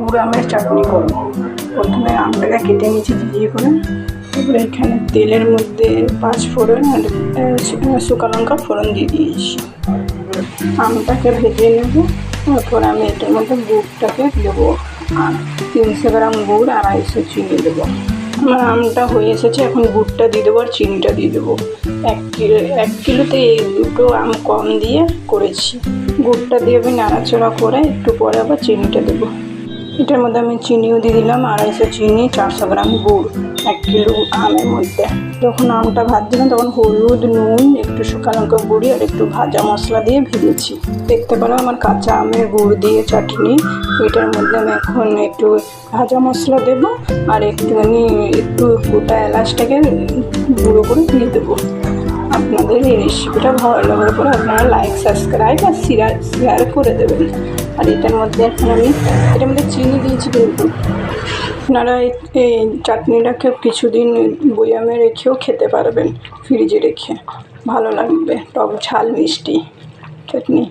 গুড় আমের চাটনি করব। প্রথমে আমটাকে কেটে নিয়েছি দিয়ে করে। তারপরে এখানে তেলের মধ্যে পাঁচ ফোড়ন আর শুকা লঙ্কা ফোড়ন দিয়ে দিয়েছি। আমটাকে ভেজে নেব। তারপর আমি এটার মধ্যে গুড়টাকে দেবো। আর তিনশো গ্রাম গুড়, আড়াইশো চিনি দেবো। আমার আমটা হয়ে এসেছে, এখন গুড়টা দিয়ে দেবো আর চিনিটা দিয়ে দেবো। এক কিলো, এক কিলোতে এই দুটো আম কম দিয়ে করেছি। গুড়টা দিয়ে আমি নাড়াচাড়া করে একটু পরে আবার চিনিটা দেবো। এটার মধ্যে আমি চিনিও দিয়ে দিলাম, আড়াইশো চিনি, চারশো গ্রাম গুড়, এক কিলো আমের মধ্যে। যখন আমটা ভাজছিলাম তখন হলুদ, নুন, একটু শুকা লঙ্কা গুঁড়ি আর একটু ভাজা মশলা দিয়ে ভেজেছি। দেখতে পারো আমার কাঁচা আমের গুড় দিয়ে চাটনি। এটার মধ্যে আমি এখন একটু ভাজা মশলা দেবো আর একটুখানি, একটু গোটা এলাচটাকে গুঁড়ো করে দিয়ে দেবো। আপনাদের এই রেসিপিটা ভালো লাগার পরে আপনারা লাইক সাবস্ক্রাইব আর শেয়ার শেয়ার করে দেবেন। আর এটার মধ্যে এখন আমি, এটার মধ্যে চিনি দিয়েছি কিন্তু। আপনারা এই চাটনিটাকে কিছুদিন বয়ামে রেখেও খেতে পারবেন ফ্রিজে রেখে। ভালো লাগবে। টক ঝাল মিষ্টি চাটনি।